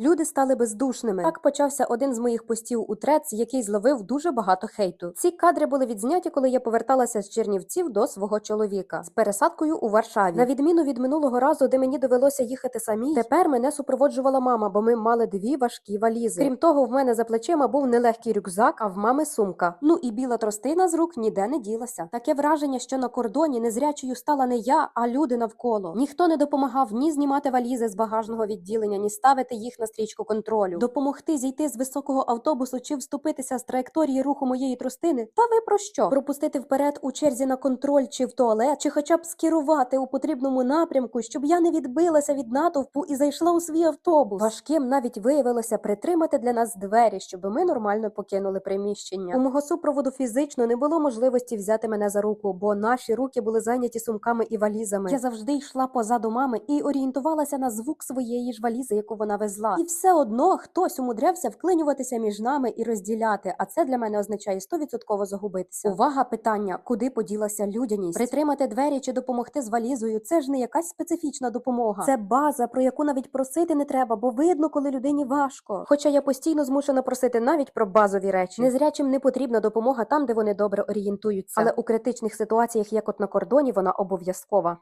Люди стали бездушними. Так почався один з моїх постів у трец, який зловив дуже багато хейту. Ці кадри були відзняті, коли я поверталася з Чернівців до свого чоловіка з пересадкою у Варшаві. На відміну від минулого разу, де мені довелося їхати самій, тепер мене супроводжувала мама, бо ми мали дві важкі валізи. Крім того, в мене за плечима був нелегкий рюкзак, а в мами сумка. Ну і біла тростина з рук ніде не ділася. Таке враження, що на кордоні незрячою стала не я, а люди навколо. Ніхто не допомагав ні знімати валізи з багажного відділення, ні ставити їх на стрічку контролю, допомогти зійти з високого автобусу чи вступитися з траєкторії руху моєї тростини. Та ви про що? Пропустити вперед у черзі на контроль чи в туалет, чи хоча б скерувати у потрібному напрямку, щоб я не відбилася від натовпу і зайшла у свій автобус. Важким навіть виявилося притримати для нас двері, щоб ми нормально покинули приміщення. У мого супроводу фізично не було можливості взяти мене за руку, бо наші руки були зайняті сумками і валізами. Я завжди йшла позаду мами і орієнтувалася на звук своєї ж валізи, яку вона везла. І все одно хтось умудрявся вклинюватися між нами і розділяти. А це для мене означає 100% загубитися. Увага, питання, куди поділася людяність? Притримати двері чи допомогти з валізою. Це ж не якась специфічна допомога. Це база, про яку навіть просити не треба, бо видно, коли людині важко. Хоча я постійно змушена просити навіть про базові речі. Незрячим не потрібна допомога там, де вони добре орієнтуються. Але у критичних ситуаціях, як от на кордоні, вона обов'язкова.